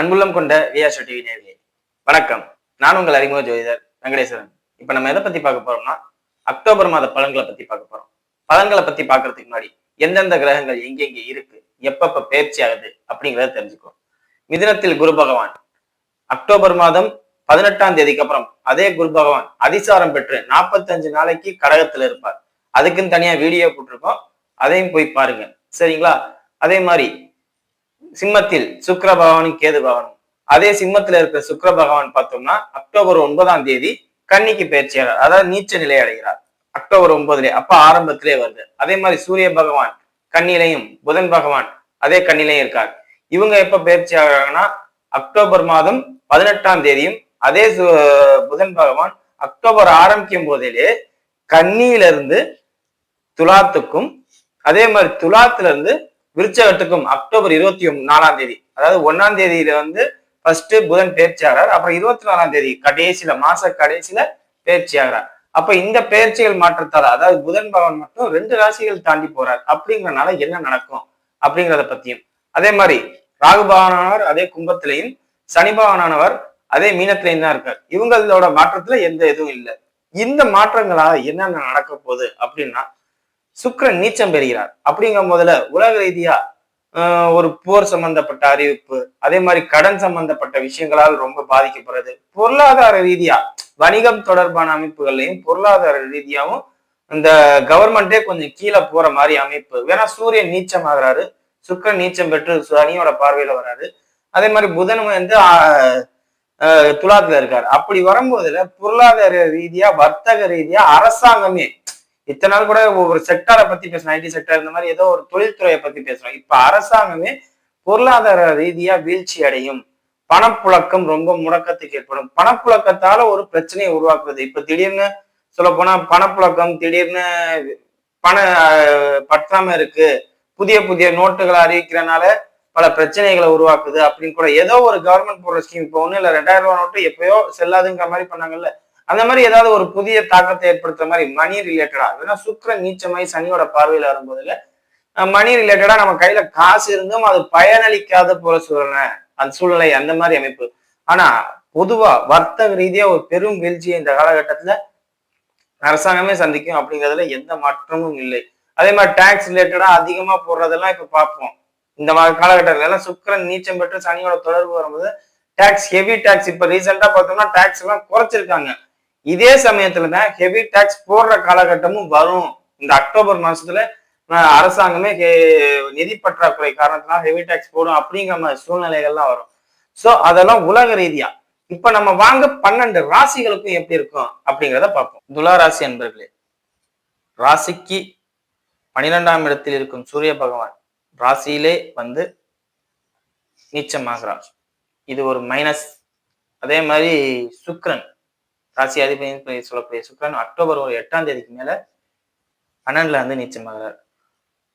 அன்புள்ளம் கொண்ட VR TV நேர்களே வணக்கம். நான் உங்கள் அறிமுக ஜோதிடர் வெங்கடேஸ்வரன். இப்ப நம்ம எதை பத்தி பார்க்க போறோம்னா அக்டோபர் மாத பலன்களை பத்தி பார்க்க போறோம். பலன்களை பத்தி பார்க்கறதுக்கு முன்னாடி எந்தெந்த கிரகங்கள் எங்கெங்க இருக்கு எப்பப்ப பயிற்சி ஆகுது அப்படிங்கிறத தெரிஞ்சுக்கோ மிதினத்தில் குரு பகவான் அக்டோபர் மாதம் பதினெட்டாம் தேதிக்கு அப்புறம் அதே குரு பகவான் அதிசாரம் பெற்று நாற்பத்தஞ்சு நாளைக்கு கடகத்துல இருப்பார். அதுக்குன்னு தனியா வீடியோ போட்டிருக்கோம். அதையும் போய் பாருங்க. சரிங்களா? அதே மாதிரி சிம்மத்தில் சுக்கர பகவானும் கேது பகவானும் அதே சிம்மத்துல இருக்கிற சுக்கர பகவான் பார்த்தோம்னா அக்டோபர் ஒன்பதாம் தேதி கன்னிக்கு பயிற்சியாளர் அதாவது நீச்ச நிலை அடைகிறார். அக்டோபர் ஒன்பதுலேயே அப்ப ஆரம்பத்திலே வருது. அதே மாதிரி சூரிய பகவான் கண்ணிலையும் புதன் பகவான் அதே கண்ணிலையும் இருக்கார். இவங்க எப்ப பயிற்சி ஆகிறாங்கன்னா அக்டோபர் மாதம் பதினெட்டாம் தேதியும் அதே சு- புதன் பகவான் அக்டோபர் ஆரம்பிக்கும் போதிலே கன்னியில இருந்து துலாத்துக்கும் அதே மாதிரி துலாத்துல இருந்து விருச்சகத்துக்கும் அக்டோபர் இருபத்தி நாலாம் தேதி அதாவது ஒன்னாம் தேதியில வந்து ஃபர்ஸ்ட் புதன் பயிற்சி அப்புறம் இருபத்தி நாலாம் தேதி கடைசியில மாச கடைசியில பயிற்சி அப்ப இந்த பயிற்சிகள் மாற்றத்தால அதாவது புதன் பவன் மட்டும் ரெண்டு ராசிகள் தாண்டி போறார் அப்படிங்கறதுனால என்ன நடக்கும் அப்படிங்கிறத பத்தியும். அதே மாதிரி ராகு பவனானவர் அதே கும்பத்திலையும் சனி பவனானவர் அதே மீனத்திலையும் தான் இருக்கார். இவங்களோட மாற்றத்துல எந்த இதுவும் இல்லை. இந்த மாற்றங்களால என்னென்ன நடக்க போகுது அப்படின்னா சுக்கிரன் நீச்சம் பெறுகிறார். அப்படிங்கும் போதுல உலக ரீதியா ஆஹ், ஒரு போர் சம்பந்தப்பட்ட அறிவிப்பு அதே மாதிரி கடன் சம்பந்தப்பட்ட விஷயங்களால் ரொம்ப பாதிக்கப்படுறது. பொருளாதார ரீதியா வணிகம் தொடர்பான அமைப்புகள்லையும் பொருளாதார ரீதியாவும் இந்த கவர்மெண்டே கொஞ்சம் கீழே போற மாதிரி அமைப்பு. வேணா சூரியன் நீச்சம் ஆகுறாரு சுக்கிரன் நீச்சம் பெற்று சனியோட பார்வையில வராரு. அதே மாதிரி புதன் வந்து ஆஹ், துலாத்துல இருக்காரு. அப்படி வரும்போதுல பொருளாதார ரீதியா வர்த்தக ரீதியா அரசாங்கமே இத்தனை நாள் கூட ஒரு செக்டாரை பத்தி பேசணும். ஐடி செக்டார் இந்த மாதிரி ஏதோ ஒரு தொழில்துறையை பத்தி பேசுறோம் இப்ப அரசாங்கமே பொருளாதார ரீதியா வீழ்ச்சி அடையும். பணப்புழக்கம் ரொம்ப முடக்கத்துக்கு ஏற்படும். பணப்புழக்கத்தால ஒரு பிரச்சனையை உருவாக்குறது. இப்ப திடீர்னு சொல்ல போனா பணப்புழக்கம் திடீர்னு பண பற்றாம இருக்கு. புதிய புதிய நோட்டுகளை அறிவிக்கிறனால பல பிரச்சனைகளை உருவாக்குது அப்படின்னு கூட ஏதோ ஒரு கவர்மெண்ட் போடுற ஸ்கீம் இப்போ ஒண்ணு இல்ல ரெண்டாயிரம் ரூபாய் நோட்டு எப்பயோ செல்லாதுங்கிற மாதிரி பண்ணாங்கல்ல. அந்த மாதிரி ஏதாவது ஒரு புதிய தாக்கத்தை ஏற்படுத்துற மாதிரி மணி ரிலேட்டடா ஏன்னா சுக்கர நீச்சமாய் சனியோட பார்வையில வரும்போதுல மணி ரிலேட்டடா நம்ம கையில காசு இருந்தும் அது பயனளிக்காத போல சூழ்நிலை அந்த சூழ்நிலை அந்த மாதிரி அமைப்பு. ஆனா பொதுவா வர்த்தக ரீதியா ஒரு பெரும் வீழ்ச்சியை இந்த காலகட்டத்துல அரசாங்கமே சந்திக்கும் அப்படிங்கிறதுல எந்த மாற்றமும் இல்லை. அதே மாதிரி டேக்ஸ் ரிலேட்டடா அதிகமா போடுறதெல்லாம் இப்ப பார்ப்போம். இந்த காலகட்டத்துல எல்லாம் சுக்கரன் நீச்சம் பெற்று சனியோட தொடர்பு வரும்போது டேக்ஸ் ஹெவி டேக்ஸ் இப்ப ரீசெண்டா பார்த்தோம்னா டேக்ஸ் எல்லாம் குறைச்சிருக்காங்க. இதே சமயத்துல தான் ஹெவி டேக்ஸ் போடுற காலகட்டமும் வரும். இந்த அக்டோபர் மாசத்துல அரசாங்கமே ஹெ- நிதி பற்றாக்குறை காரணத்தினால ஹெவி டேக்ஸ் போடும் அப்படிங்கிற மாதிரி சூழ்நிலைகள்லாம் வரும். ஸோ அதெல்லாம் உலக ரீதியா. இப்ப நம்ம வாங்க பன்னெண்டு ராசிகளுக்கும் எப்படி இருக்கும் அப்படிங்கிறத பார்ப்போம். துலா ராசி என்பர்களே ராசிக்கு பனிரெண்டாம் இடத்தில் இருக்கும் சூரிய பகவான் ராசியிலே வந்து நீச்சமாகிறார். இது ஒரு மைனஸ் அதே மாதிரி சுக்ரன் ராசி அதிபதி சொல்லக்கூடிய சுக்கிரன் அக்டோபர் ஒரு எட்டாம் தேதிக்கு மேல பன்னெண்டுல வந்து நீச்சமாகிறார்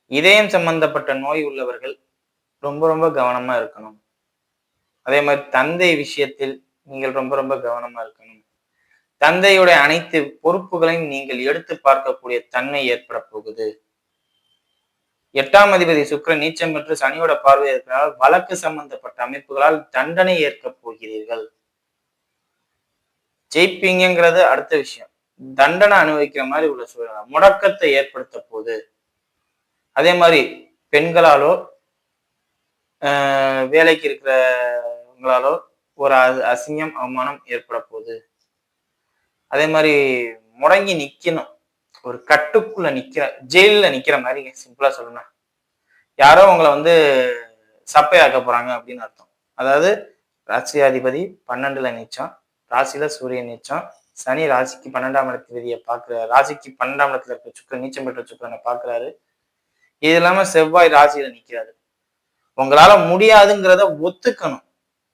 இதயம் சம்பந்தப்பட்ட நோய் உள்ளவர்கள் ரொம்ப ரொம்ப கவனமா இருக்கணும். அதே மாதிரி தந்தை விஷயத்தில் நீங்கள் ரொம்ப ரொம்ப கவனமா இருக்கணும். தந்தையுடைய அனைத்து பொறுப்புகளையும் நீங்கள் எடுத்து பார்க்கக்கூடிய தன்மை ஏற்பட போகுது. எட்டாம் அதிபதி சுக்கரன் நீச்சம் பெற்று சனியோட பார்வை இருக்கிறதால் வழக்கு சம்பந்தப்பட்ட அமைப்புகளால் தண்டனை ஏற்கப் போகிறீர்கள். ஜெயிப்பீங்கிறது அடுத்த விஷயம். தண்டனை அனுபவிக்கிற மாதிரி உள்ள சூழ்நிலை முடக்கத்தை ஏற்படுத்த போகுது அதே மாதிரி பெண்களாலோ ஆஹ் வேலைக்கு இருக்கிறவங்களாலோ ஒரு அ- அசிங்கம் அவமானம் ஏற்பட போகுது அதே மாதிரி முடங்கி நிக்கணும். ஒரு கட்டுக்குள்ள நிக்கிற ஜெயில்ல நிக்கிற மாதிரி சிம்பிளா சொல்லணும் யாரோ உங்களை வந்து சப்பையாக்க போறாங்க அப்படின்னு அர்த்தம். அதாவது ராசியாதிபதி பன்னெண்டுல நிச்சம் ராசியில சூரியன் நீச்சம் சனி ராசிக்கு பன்னெண்டாம் இடத்து விதியை பார்க்குற ராசிக்கு பன்னெண்டாம் இடத்துல இருக்க சுக்கரன் நீச்சம் பெற்ற சுக்கரனை பார்க்கிறாரு. இது இல்லாம செவ்வாய் ராசியில நிக்கிறாரு. உங்களால முடியாதுங்கிறத ஒத்துக்கணும்.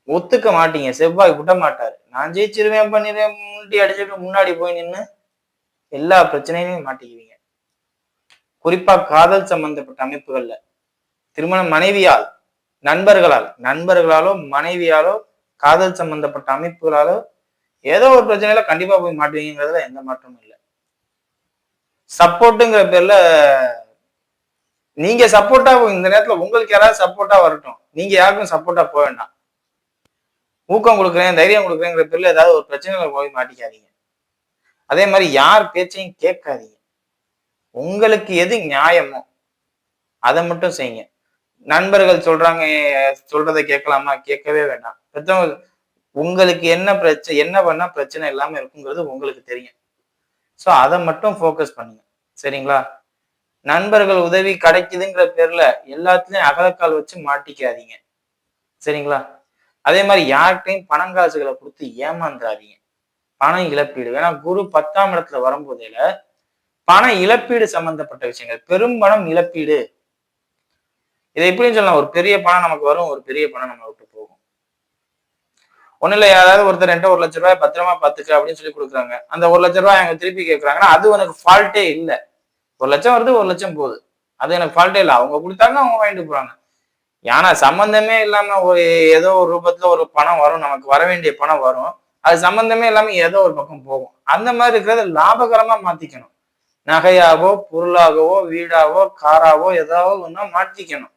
ஒத்துக்க மாட்டீங்க. செவ்வாய் விட மாட்டாரு. நான் ஜெயிச்சிருவேன் பண்ணிடுவேன் முண்டி அடிச்சுட்டு முன்னாடி போய் நின்று எல்லா பிரச்சனையிலையும் மாட்டிக்குவீங்க. குறிப்பா காதல் சம்பந்தப்பட்ட அமைப்புகள்ல திருமண மனைவியால் நண்பர்களால் நண்பர்களாலோ மனைவியாலோ காதல் சம்பந்தப்பட்ட அமைப்புகளாலோ ஏதோ ஒரு பிரச்சனையில கண்டிப்பா போய் மாட்டுவீங்கிறதுல எந்த மாற்றமும் இல்லை. சப்போர்ட்டுங்கிற பேர்ல நீங்க சப்போர்ட்டா இந்த நேரத்துல உங்களுக்கு யாராவது சப்போர்ட்டா வரட்டும். நீங்க யாருக்கும் சப்போர்ட்டா போக வேண்டாம். ஊக்கம் கொடுக்குறேன் தைரியம் கொடுக்குறேங்கிற பேர்ல ஏதாவது ஒரு பிரச்சனைகளை போய் மாட்டிக்காதீங்க. அதே மாதிரி யார் பேச்சையும் கேட்காதீங்க. உங்களுக்கு எது நியாயமோ அதை மட்டும் செய்யுங்க. நண்பர்கள் சொல்றாங்க சொல்றதை கேட்கலாமா? கேட்கவே வேண்டாம். பெற்றவங்க உங்களுக்கு என்ன பிரச்சனை என்ன பண்ணா பிரச்சனை இல்லாம இருக்குங்கிறது உங்களுக்கு தெரியும். ஸோ அதை மட்டும் ஃபோக்கஸ் பண்ணுங்க. சரிங்களா? நண்பர்கள் உதவி கிடைக்குதுங்கிற பேர்ல எல்லாத்துலயும் அகலக்கால் வச்சு மாட்டிக்காதீங்க. சரிங்களா? அதே மாதிரி யார்கிட்டையும் பணங்காசுகளை கொடுத்து ஏமாந்துடாதீங்க பணம் இழப்பீடு. ஏன்னா குரு பத்தாம் இடத்துல வரும்போதேல பண இழப்பீடு சம்பந்தப்பட்ட விஷயங்கள். பெரும்பணம் இழப்பீடு. இதை எப்படின்னு சொல்லலாம். ஒரு பெரிய பணம் நமக்கு வரும் ஒரு பெரிய பணம் நம்ம விட்டு ஒன்றும் இல்லை யாராவது ஒருத்தர் ரெண்டு ஒரு லட்ச ரூபாய் பத்திரமா பாத்துக்க அப்படின்னு சொல்லி கொடுக்குறாங்க. அந்த ஒரு லட்ச ரூபாய் அவங்க திருப்பி கேட்குறாங்கன்னா அது எனக்கு ஃபால்ட்டே இல்லை. ஒரு லட்சம் வருது ஒரு லட்சம் போகுது. அது எனக்கு ஃபால்ட்டே இல்லை. அவங்க கொடுத்தாங்க அவங்க வாங்கிட்டு போறாங்க. ஏன்னா சம்பந்தமே இல்லாம ஒரு ஏதோ ஒரு ரூபத்துல ஒரு பணம் வரும். நமக்கு வர வேண்டிய பணம் வரும். அது சம்பந்தமே இல்லாம ஏதோ ஒரு பக்கம் போகும். அந்த மாதிரி இருக்கிறத லாபகரமா மாத்திக்கணும். நகையாவோ பொருளாகவோ வீடாவோ காராவோ ஏதாவது ஒன்றா மாற்றிக்கணும்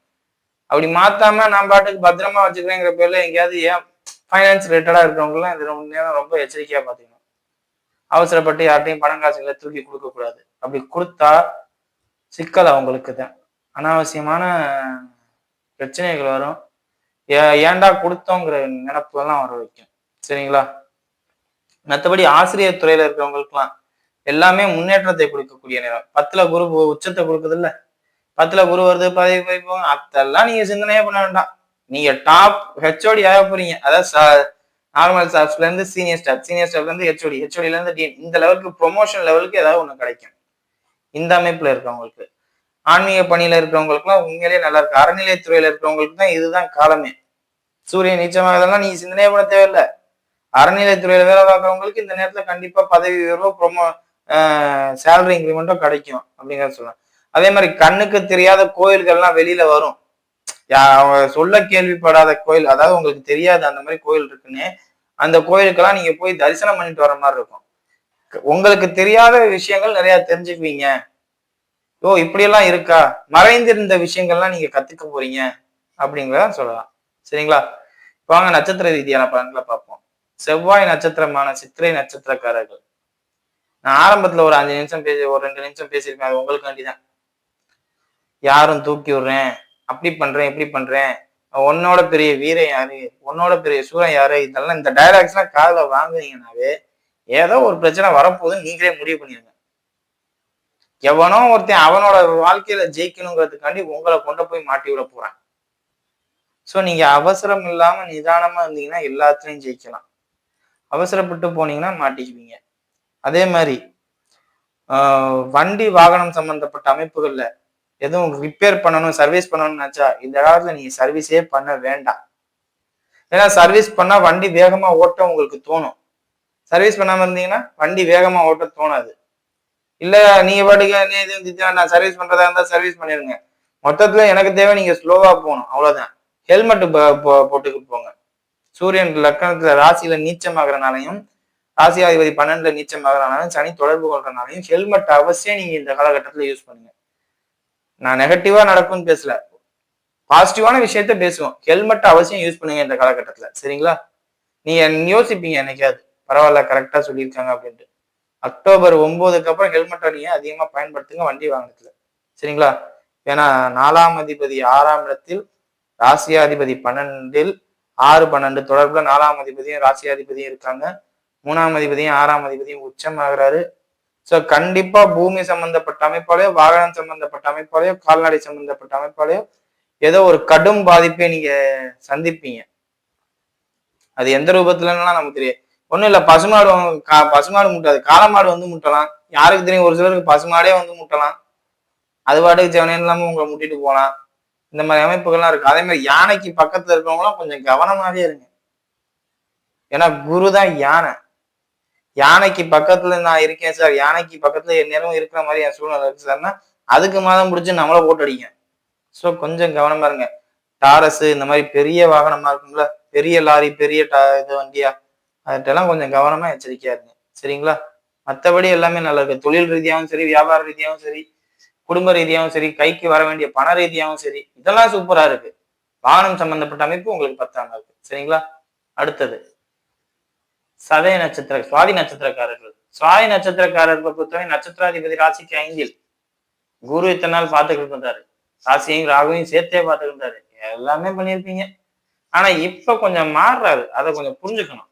அப்படி மாத்தாம நான் பாட்டுக்கு பத்திரமா வச்சுக்கிறேங்கிற பேர்ல எங்கேயாவது ஏன் ஃபைனான்ஸ் ரிலேட்டடாக இருக்கிறவங்கலாம் இது ரொம்ப நேரம் ரொம்ப எச்சரிக்கையாக பார்த்துக்கணும் அவசரப்பட்டு யார்ட்டையும் பணம் காசுகளை தூக்கி கொடுக்கக்கூடாது அப்படி கொடுத்தா சிக்கல் அவங்களுக்கு தான். அனாவசியமான பிரச்சனைகள் வரும். ஏ- ஏன்டா கொடுத்தோங்கிற நினப்புலாம் வர வைக்கும். சரிங்களா? மற்றபடி ஆசிரியர் துறையில இருக்கிறவங்களுக்குலாம் எல்லாமே முன்னேற்றத்தை கொடுக்கக்கூடிய நேரம். பத்துல குரு உச்சத்தை கொடுக்குது இல்ல பத்துல குரு வருது பதவி போய் போங்க அதெல்லாம் நீங்க சிந்தனையே பண்ண வேண்டாம். நீங்க டாப் ஹெச்ஓடி ஆக போறீங்க. அதாவது நார்மல் ஸ்டாஃப்ல இருந்து சீனியர் ஸ்டாஃப் சீனியர் ஸ்டாஃப்ல இருந்து ஹெச்ஓடி ஹெச்ஓடில இருந்து டீன் இந்த லெவலுக்கு ப்ரொமோஷன் லெவலுக்கு ஏதாவது ஒண்ணு கிடைக்கும். இந்த அமைப்புல இருக்கவங்களுக்கு. ஆன்மீக பணியில இருக்கிறவங்களுக்குலாம் உண்மையிலேயே நல்லா இருக்கு அறநிலையத்துறையில இருக்கிறவங்களுக்கு தான் இதுதான் காலமே. சூரியன் நீச்சமாகதெல்லாம் நீங்க சிந்தனையே பண்ண தேவையில்லை. அறநிலையத்துறையில வேலை பார்க்கறவங்களுக்கு இந்த நேரத்துல கண்டிப்பா பதவி உயர்வோ ப்ரொமோ சேலரி இன்க்ரிமெண்ட்டோ கிடைக்கும். அப்படிங்கிறத சொல்லலாம் அதே மாதிரி கண்ணுக்கு தெரியாத கோயில்கள்லாம் வெளியில வரும். அவங்க சொல்ல கேள்விப்படாத கோயில் அதாவது உங்களுக்கு தெரியாது அந்த மாதிரி கோயில் இருக்குன்னு அந்த கோயிலுக்கெல்லாம் நீங்க போய் தரிசனம் பண்ணிட்டு வர மாதிரி இருக்கும். உங்களுக்கு தெரியாத விஷயங்கள் நிறைய தெரிஞ்சுக்குவீங்க. ஓ இப்படியெல்லாம் இருக்கா? மறைந்திருந்த விஷயங்கள்லாம் நீங்க கத்துக்க போறீங்க அப்படிங்கிறத சொல்லலாம். சரிங்களா? வாங்க நட்சத்திர ரீதியான பலன்களை பார்ப்போம். செவ்வாய் நட்சத்திரமான சித்திரை நட்சத்திரக்காரர்கள். நான் ஆரம்பத்துல ஒரு அஞ்சு நிமிஷம் பேசி ஒரு ரெண்டு நிமிஷம் பேசியிருக்கேன் அது உங்களுக்காண்டி தான் யாரும் தூக்கி விடுறேன். அப்படி பண்றேன் இப்படி பண்றேன். உன்னோட பெரிய வீரன் யாரு? உன்னோட பெரிய சூரன் யாரு? இதெல்லாம் இந்த டைலாக்ஸ் எல்லாம் காதுல வாங்குனீங்கன்னாவே ஏதோ ஒரு பிரச்சனை வரப்போகுதுன்னு நீங்களே முடிவு பண்ணிருங்க. எவனோ ஒருத்தன் அவனோட வாழ்க்கையில ஜெயிக்கணுங்கிறதுக்காண்டி உங்களை கொண்டு போய் மாட்டி விட போறான். ஸோ நீங்க அவசரம் இல்லாம நிதானமா இருந்தீங்கன்னா எல்லாத்துலையும் ஜெயிக்கலாம். அவசரப்பட்டு போனீங்கன்னா மாட்டிக்குவீங்க. அதே மாதிரி வண்டி வாகனம் சம்பந்தப்பட்ட அமைப்புகள்ல எதுவும் ரிப்பேர் பண்ணணும் சர்வீஸ் பண்ணணும்னு நினைச்சா இந்த காலத்துல நீங்க சர்வீஸே பண்ண வேண்டாம். ஏன்னா சர்வீஸ் பண்ணா வண்டி வேகமா ஓட்ட உங்களுக்கு தோணும். சர்வீஸ் பண்ணாம இருந்தீங்கன்னா வண்டி வேகமா ஓட்ட தோணாது. இல்ல நீங்க பாட்டுக்கு நான் சர்வீஸ் பண்றதா இருந்தா சர்வீஸ் பண்ணிருங்க. மொத்தத்துல எனக்கு தேவை நீங்க ஸ்லோவா போகணும் அவ்வளவுதான். ஹெல்மெட் போட்டுக்கிட்டு போங்க. சூரியன் லக்கணத்துல ராசியில நீச்சமாகறனாலையும் ராசியாதிபதி பன்னெண்டுல நீச்சமாகறனாலையும் சனி தொடர்பு கொள்றனாலையும் ஹெல்மெட் அவசியம் நீங்க இந்த காலகட்டத்துல யூஸ் பண்ணுங்க. நான் நெகட்டிவா நடக்கும்னு பேசல. பாசிட்டிவான விஷயத்த பேசுவோம். ஹெல்மெட் அவசியம் யூஸ் பண்ணுங்க இந்த காலகட்டத்துல. சரிங்களா? நீங்க யோசிப்பீங்க என்னைக்காவது. பரவாயில்ல கரெக்டா சொல்லியிருக்காங்க அப்படின்ட்டு. அக்டோபர் ஒன்பதுக்கு அப்புறம் ஹெல்மெட்டை நீங்க அதிகமா பயன்படுத்துங்க வண்டி வாங்கினதுல சரிங்களா? ஏன்னா நாலாம் அதிபதி ஆறாம் இடத்தில் ராசியாதிபதி பன்னெண்டில் ஆறு பன்னெண்டு தொடர்புல நாலாம் அதிபதியும் ராசியாதிபதியும் இருக்காங்க. மூணாம் அதிபதியும் ஆறாம் அதிபதியும் உச்சமாகறாரு. ஸோ கண்டிப்பா பூமி சம்பந்தப்பட்ட அமைப்பாலேயோ வாகனம் சம்பந்தப்பட்ட அமைப்பாலேயோ கால்நடை சம்பந்தப்பட்ட அமைப்பாலேயோ ஏதோ ஒரு கடும் பாதிப்பை நீங்க சந்திப்பீங்க. அது எந்த ரூபத்துலன்னா நமக்கு தெரியும் ஒண்ணும் இல்ல பசுமாடு கா- பசுமாடு முட்டாது. காலமாடு வந்து முட்டலாம். யாருக்கு தெரியும் ஒரு சிலருக்கு பசுமாடே வந்து முட்டலாம். அது பாட்டுக்கு செவனே இல்லாம உங்களை முட்டிட்டு போகலாம். இந்த மாதிரி அமைப்புகள்லாம் இருக்கு. அதே மாதிரி யானைக்கு பக்கத்துல இருக்கவங்களாம் கொஞ்சம் கவனமாவே இருங்க. ஏன்னா குரு தான் யானை. யானைக்கு பக்கத்துல நான் இருக்கேன் சார். யானைக்கு பக்கத்துல என் நேரம் இருக்கிற மாதிரி என் சூழ்நிலை இருக்கு சார்னா அதுக்கு மாதம் பிடிச்சி நம்மள போட்டு அடிங்க. ஸோ கொஞ்சம் கவனமா இருங்க. டாரஸ் இந்த மாதிரி பெரிய வாகனமா இருக்கும்ல. பெரிய லாரி பெரிய டா இது வண்டியா? அதெல்லாம் கொஞ்சம் கவனமா எச்சரிக்கையா இருங்க. சரிங்களா? மற்றபடி எல்லாமே நல்லா இருக்கு. தொழில் ரீதியாகவும் சரி வியாபார ரீதியாகவும் சரி குடும்ப ரீதியாகவும் சரி கைக்கு வர வேண்டிய பண ரீதியாகவும் சரி இதெல்லாம் சூப்பரா இருக்கு. வாகனம் சம்பந்தப்பட்ட அமைப்பு உங்களுக்கு பத்தாம இருக்கு. சரிங்களா? அடுத்தது சதய நட்சத்திர சுவாதி நட்சத்திரக்காரர்கள். சுவாதி நட்சத்திரக்காரர்கள் பொறுத்தவரை நட்சத்திராதிபதி ராசிக்கு ஐந்தில் குரு இத்தனை நாள் பார்த்துக்கிட்டு இருந்தாரு. ராசியும் ராகுவையும் சேர்த்தே பார்த்துக்கிட்டு இருந்தாரு. எல்லாமே பண்ணியிருப்பீங்க. ஆனா இப்ப கொஞ்சம் மாறுறாரு. அதை கொஞ்சம் புரிஞ்சுக்கணும்.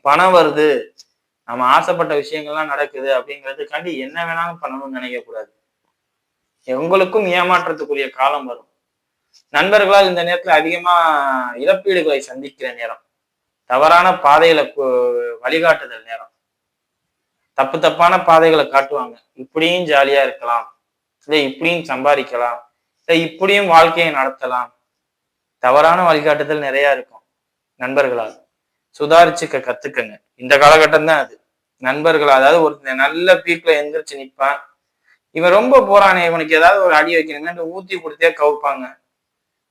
பணம் வருது. நம்ம ஆசைப்பட்ட விஷயங்கள்லாம் நடக்குது அப்படிங்கிறதுக்காண்டி என்ன வேணாலும் பண்ணணும்னு நினைக்க கூடாது உங்களுக்கும் ஏமாற்றத்துக்குரிய காலம் வரும். நண்பர்களால் இந்த நேரத்துல அதிகமா இழப்பீடுகளை சந்திக்கிற நேரம். தவறான பாதையில வழிகாட்டுதல் நேரம். தப்பு தப்பான பாதைகளை காட்டுவாங்க. இப்படியும் ஜாலியா இருக்கலாம். இல்லை இப்படியும் சம்பாதிக்கலாம். இல்லை இப்படியும் வாழ்க்கையை நடத்தலாம். தவறான வழிகாட்டுதல் நிறைய இருக்கும். நண்பர்களால். சுதாரிச்சுக்க கத்துக்கங்க. இந்த காலகட்டம் தான் அது. நண்பர்கள் அதாவது ஒரு நல்ல பீக்ல எந்திரிச்சு நிற்பான் இவன் ரொம்ப போறானே. இவனுக்கு ஏதாவது ஒரு அடி வைக்கணுங்க ஊத்தி கொடுத்தே கவுப்பாங்க.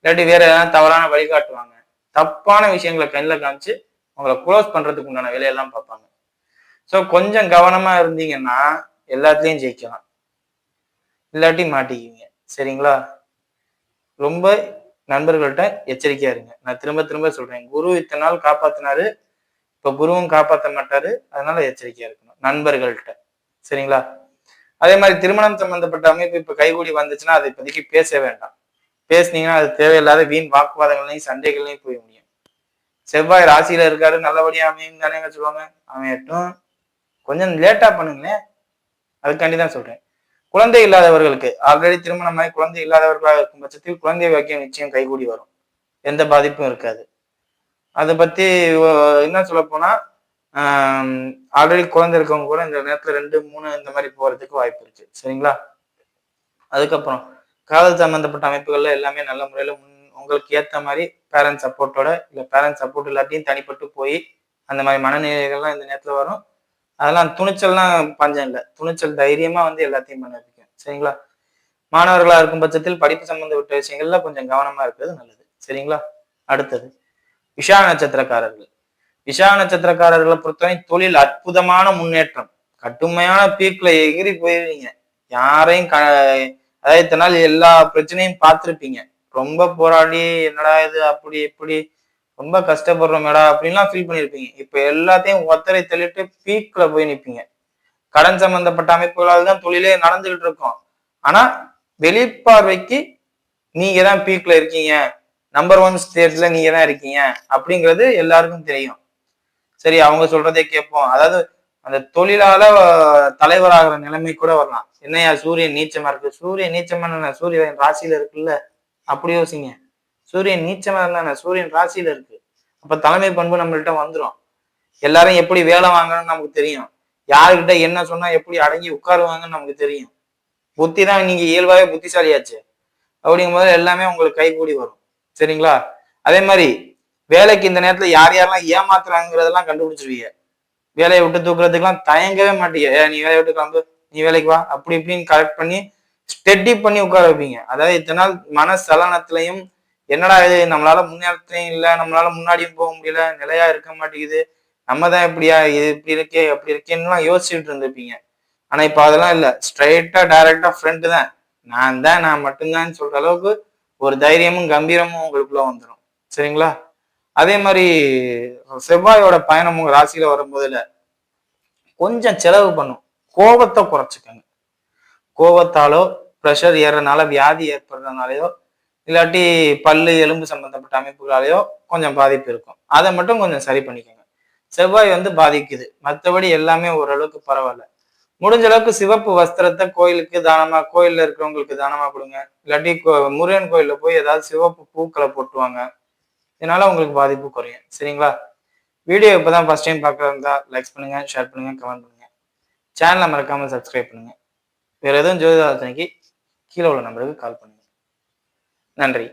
இல்லாட்டி வேற ஏதாவது தவறான வழிகாட்டுவாங்க. தப்பான விஷயங்களை கண்ணில் காமிச்சு உங்களை க்ளோஸ் பண்றதுக்கு உண்டான வேலையெல்லாம் பார்ப்பாங்க. ஸோ கொஞ்சம் கவனமா இருந்தீங்கன்னா எல்லாத்துலேயும் ஜெயிக்கலாம். இல்லாட்டி மாட்டிக்குவீங்க சரிங்களா? ரொம்ப நண்பர்கள்ட்ட எச்சரிக்கையா இருங்க. நான் திரும்ப திரும்ப சொல்றேன். குரு இத்தனை நாள் காப்பாத்தினாரு. இப்ப குருவும் காப்பாற்ற மாட்டாரு. அதனால எச்சரிக்கையா இருக்கணும். நண்பர்கள்ட்ட. சரிங்களா? அதே மாதிரி திருமணம் சம்பந்தப்பட்ட அமைப்பு இப்ப கைகூடி வந்துச்சுன்னா அதை இப்போதைக்கு பேச வேண்டாம். பேசுனீங்கன்னா அது தேவையில்லாத வீண் வாக்குவாதங்களையும் சண்டைகள்லையும் போய் முடியும். செவ்வாய் ராசியில இருக்காரு நல்லபடியா அமையும் தானே சொல்லுவாங்க. அமையட்டும். கொஞ்சம் லேட்டா பண்ணுங்களேன். அதுக்காண்டி தான் சொல்றேன். குழந்தை இல்லாதவர்களுக்கு ஆல்ரெடி திருமணமாகி குழந்தை இல்லாதவர்களாக இருக்கும் பட்சத்தில் குழந்தை வாக்கியம் நிச்சயம் கைகூடி வரும். எந்த பாதிப்பும் இருக்காது. அதை பத்தி என்ன சொல்ல போனா ஆல்ரெடி குழந்தை இருக்கவங்க கூட இந்த நேரத்துல ரெண்டு மூணு இந்த மாதிரி போறதுக்கு வாய்ப்பு இருக்கு. சரிங்களா? அதுக்கப்புறம் காதல் சம்மந்தப்பட்ட அமைப்புகள்ல எல்லாமே நல்ல முறையில முன் உங்களுக்கு ஏத்த மாதிரி பேரண்ட் சப்போர்ட்டோட இல்ல பேரண்ட் சப்போர்ட் இல்லாட்டியும் தனிப்பட்டு போய் அந்த மாதிரி மனநிலைகள்லாம் இந்த நேரத்துல வரும். அதெல்லாம் துணிச்சல்லாம் பஞ்சம் இல்லை. துணிச்சல் தைரியமா வந்து எல்லாத்தையும் பண்ண வைக்கும் சரிங்களா? மாணவர்களா இருக்கும் பட்சத்தில் படிப்பு சம்மந்தப்பட்ட விஷயங்கள்ல கொஞ்சம் கவனமா இருக்கிறது நல்லது. சரிங்களா? அடுத்தது விஷா நட்சத்திரக்காரர்கள். விஷா நட்சத்திரக்காரர்களை பொறுத்தவரை தொழில் அற்புதமான முன்னேற்றம். கட்டுமையான பீக்ல எகிரி போயிருவீங்க. யாரையும் க அதாவது இத்தனை நாள் எல்லா பிரச்சனையும் பார்த்துருப்பீங்க. ரொம்ப போராடி என்னடா இது அப்படி இப்படி ரொம்ப கஷ்டப்படுறோம் மேடா அப்படின்லாம் ஃபீல் பண்ணியிருப்பீங்க இப்போ எல்லாத்தையும் ஒத்தரை தள்ளிட்டு பீக்ல போய் நிற்பீங்க கடன் சம்பந்தப்பட்ட அமைப்புகளால் தான் தொழிலே நடந்துகிட்டு இருக்கோம். ஆனா வெளிப்பார்வைக்கு நீங்க தான் பீக்ல இருக்கீங்க. நம்பர் ஒன் ஸ்டேட்ல நீங்க தான் இருக்கீங்க. அப்படிங்கிறது எல்லாருக்கும் தெரியும். சரி அவங்க சொல்றதே கேட்போம். அதாவது அந்த தொழிலால தலைவராகிற நிலைமை கூட வரலாம். என்னையா சூரியன் நீச்சமா இருக்கு? சூரியன் நீச்சமான சூரியன் ராசியில இருக்குல்ல? அப்படி யோசிங்க. சூரியன் நீச்சமா இருந்தானே சூரியன் ராசியில இருக்கு. அப்ப தலைமை பண்பு நம்மள்கிட்ட வந்துடும் எல்லாரும் எப்படி வேலை வாங்கணும்னு நமக்கு தெரியும். யாருக்கிட்ட என்ன சொன்னா எப்படி அடங்கி உட்காருவாங்கன்னு நமக்கு தெரியும். புத்தி தான் நீங்க இயல்பாவே புத்திசாலியாச்சு. அப்படிங்கும் போது எல்லாமே உங்களுக்கு கைகூடி வரும். சரிங்களா? அதே மாதிரி வேலைக்கு இந்த நேரத்துல யார் யாரெல்லாம் ஏமாத்துறாங்கிறதெல்லாம் கண்டுபிடிச்சிருவீங்க. வேலையை விட்டு தூக்குறதுக்கெல்லாம் தயங்கவே மாட்டீங்க. நீ வேலையை விட்டு கிளம்பு. நீ வேலைக்கு வா. அப்படி இப்படின்னு கரெக்ட் பண்ணி ஸ்டெடி பண்ணி உட்கார வைப்பீங்க. அதாவது இத்தனை நாள் மன சலனத்திலையும் என்னடா இது நம்மளால முன்னேறத்துலையும் இல்லை நம்மளால முன்னாடியும் போக முடியல நிலையா இருக்க மாட்டேங்குது. நம்ம தான் இப்படியா இது இப்படி இருக்கே அப்படி இருக்கேன்னுலாம் யோசிச்சுட்டு இருந்திருப்பீங்க. ஆனா இப்போ அதெல்லாம் இல்லை. ஸ்ட்ரைட்டா டைரக்டா ஃப்ரெண்டு தான். நான் தான் நான் மட்டும்தான் சொல்ற அளவுக்கு ஒரு தைரியமும் கம்பீரமும் உங்களுக்குள்ள வந்துடும் சரிங்களா? அதே மாதிரி செவ்வாயோட பயணம் உங்க ராசியில வரும்போதுல கொஞ்சம் செலவு பண்ணும். கோபத்தை குறைச்சிக்கோங்க. கோபத்தாலோ ப்ரெஷர் ஏறுறதுனால வியாதி ஏற்படுறதுனாலயோ இல்லாட்டி பல்லு எலும்பு சம்பந்தப்பட்ட அமைப்புகளாலேயோ கொஞ்சம் பாதிப்பு இருக்கும். அதை மட்டும் கொஞ்சம் சரி பண்ணிக்கோங்க. செவ்வாய் வந்து பாதிக்குது. மற்றபடி எல்லாமே ஓரளவுக்கு பரவாயில்ல. முடிஞ்ச அளவுக்கு சிவப்பு வஸ்திரத்தை கோயிலுக்கு தானமா கோயில்ல இருக்கிறவங்களுக்கு தானமா கொடுங்க. இல்லாட்டி முருகன் கோயில்ல போய் ஏதாவது சிவப்பு பூக்களை போட்டுவாங்க. இதனால உங்களுக்கு பாதிப்பு குறையும். சரிங்களா? வீடியோ இப்போதான் ஃபர்ஸ்ட் டைம் பார்க்குறதா லைக்ஸ் பண்ணுங்க ஷேர் பண்ணுங்க கமெண்ட் பண்ணுங்க. சேனலை மறக்காம சப்ஸ்கிரைப் பண்ணுங்க. வேற எதுவும் ஜோதிதாசனைக்கு கீழே உள்ள நம்பருக்கு கால் பண்ணுங்க. நன்றி.